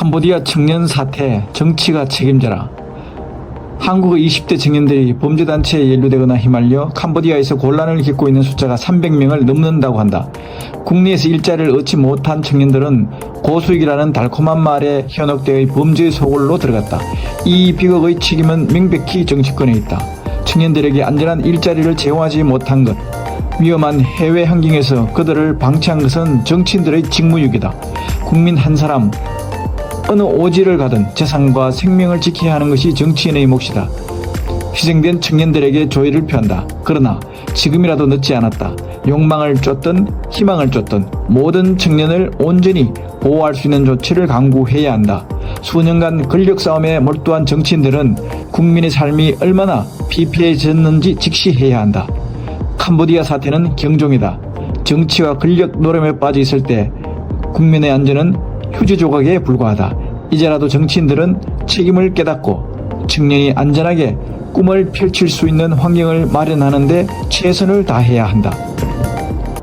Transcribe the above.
캄보디아 청년 사태 정치가 책임져라. 한국의 20대 청년들이 범죄단체에 연루되거나 휘말려 캄보디아에서 곤란을 겪고 있는 숫자가 300명을 넘는다고 한다. 국내에서 일자리를 얻지 못한 청년들은 고수익이라는 달콤한 말에 현혹되어 범죄의 소굴로 들어갔다. 이 비극의 책임은 명백히 정치권에 있다. 청년들에게 안전한 일자리를 제공하지 못한 것, 위험한 해외 환경에서 그들을 방치한 것은 정치인들의 직무유기다. 국민 한 사람, 어느 오지를 가든 재산과 생명을 지켜야 하는 것이 정치인의 몫이다. 희생된 청년들에게 조의를 표한다. 그러나 지금이라도 늦지 않았다. 욕망을 쫓든 희망을 쫓든 모든 청년을 온전히 보호할 수 있는 조치를 강구해야 한다. 수년간 권력 싸움에 몰두한 정치인들은 국민의 삶이 얼마나 피폐해졌는지 직시해야 한다. 캄보디아 사태는 경종이다. 정치와 권력 노름에 빠져 있을 때 국민의 안전은 휴지 조각에 불과하다. 이제라도 정치인들은 책임을 깨닫고 청년이 안전하게 꿈을 펼칠 수 있는 환경을 마련하는데 최선을 다해야 한다.